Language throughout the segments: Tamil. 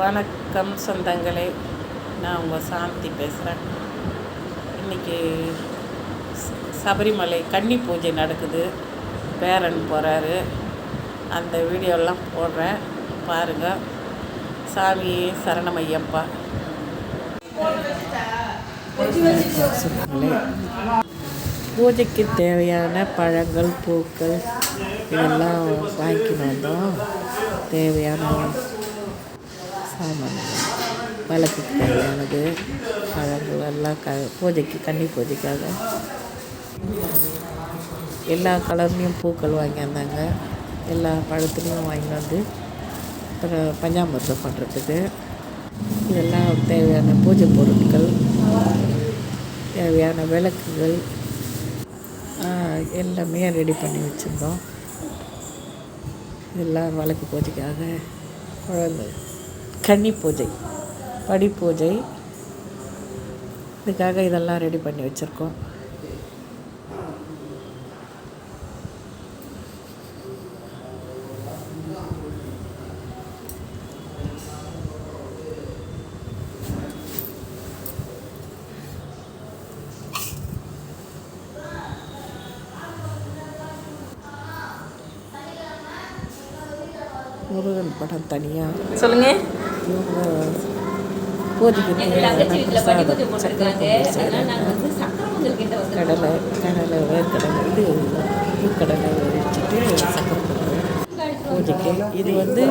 வணக்கம் சொந்தங்களே நான் உங்கள் சாந்தி பேசுகிறேன் இன்றைக்கி சபரிமலை கன்னி பூஜை நடக்குது. பேரன் போகிறாரு அந்த வீடியோலாம் போடுறேன். பாருங்கள் சாமி சரணமையப்பா. பூஜைக்கு தேவையான பழங்கள் பூக்கள் இதெல்லாம் வாங்கிக்கணும் வந்தோம். தேவையான ஆமாம். விளக்குக்கு தேவையானது பழங்கள் எல்லாம் க பூஜைக்கு கன்னி பூஜைக்காக. எல்லா கலர்லேயும் பூக்கள் வாங்கியிருந்தாங்க. எல்லா பழத்துலேயும் வாங்கி வந்து அப்புறம் பஞ்சாமிரதம் பண்ணுறதுக்கு இதெல்லாம் தேவையான பூஜை பொருட்கள் தேவையான விளக்குகள் எல்லாமே ரெடி பண்ணி வச்சுருந்தோம். இதெல்லாம் விளக்கு பூஜைக்காக. குழந்தை கன்னி பூஜை படி பூஜை இதுக்காக இதெல்லாம் ரெடி பண்ணி வச்சுருக்கோம். முருகன் படம் தனியாக சொல்லுங்க. கடலை கடலை வேர்க்கடலை இது பூக்கடலை வச்சுட்டு சக்கரை பூஜைக்கு. இது வந்து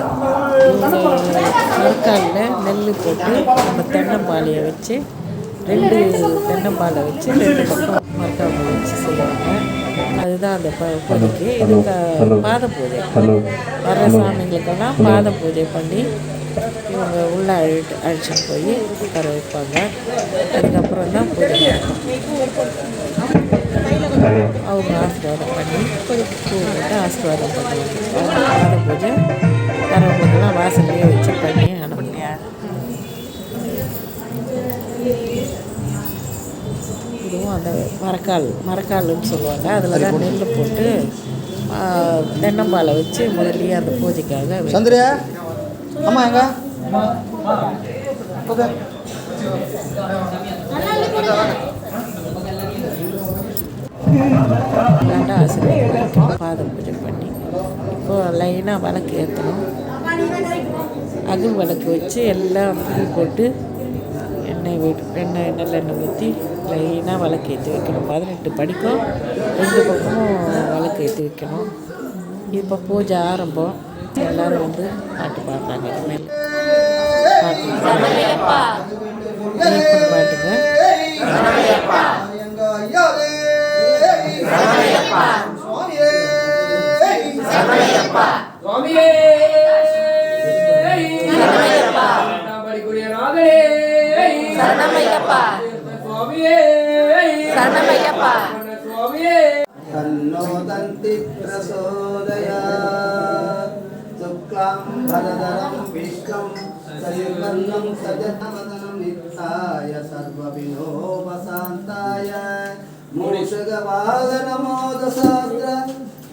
மரக்காலில் நெல் போட்டு நம்ம தென்னம்பாலையை வச்சு ரெண்டு தென்னம்பாலை வச்சு ரெண்டு பக்கம் அதுதான் அந்த ப பூஜைக்கு இது பாத பூஜை வர சாமிங்களுக்கெல்லாம் பாத பூஜை பண்ணி இவங்க உள்ளே அழிட்டு அழிச்சிட்டு போய் உட்கார வைப்பாங்க. அதுக்கப்புறம் தான் பூஜை அவங்க ஆசீர்வாதம் பண்ணி பூ போட்டு ஆசீர்வாதம் பண்ணுவாங்க. பாத பூஜை வரவங்களுக்கெல்லாம் வாசல்லையே வச்சு பண்ணி அனுப்புங்க. இதுவும் அந்த மரக்கால் மரக்கால்னு சொல்லுவாங்க. அதில் தான் நெல் போட்டு தென்னம்பாலை வச்சு முதல்லயே அந்த பூஜைக்காக சந்திரியா? அம்மா எங்க? ஓகே நல்லா ஆசீர்வாதம் பண்ணிக்கணும் பாத பூஜை பண்ணி. இப்போ லைனாக விளக்கு ஏற்றணும் அகல் விளக்கு வச்சு எல்லாம் பூ போட்டு எண்ணெய் விட்டு எண்ணெய் நல்லெண்ணெய் ஊற்றி லைனாக விளக்கு ஏற்றி வைக்கணும். பதினெட்டு படிக்கும் ரெண்டு பக்கமும் விளக்கு ஏற்றி வைக்கணும். இப்போ பூஜை ஆரம்பம். எல்லோரும் வந்து பாட்டு பாடுறாங்க. இனிமேல் பாட்டு பாட்டுங்க சுவாமியே तन्नो दन्ति प्रचोदयात् शुक्लां भरधरं विष्णुं शशिवर्णं सजनवदनं नित्याय सर्वविनोपशान्ताय मूषगवाहनमोदशास्त्र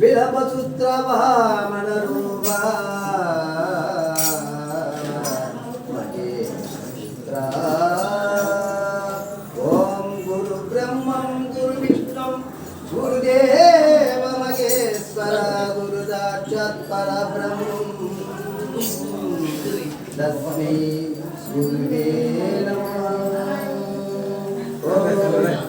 विलपसूत्रवामनरूपा तस्मै गुरुवे नमः ॐ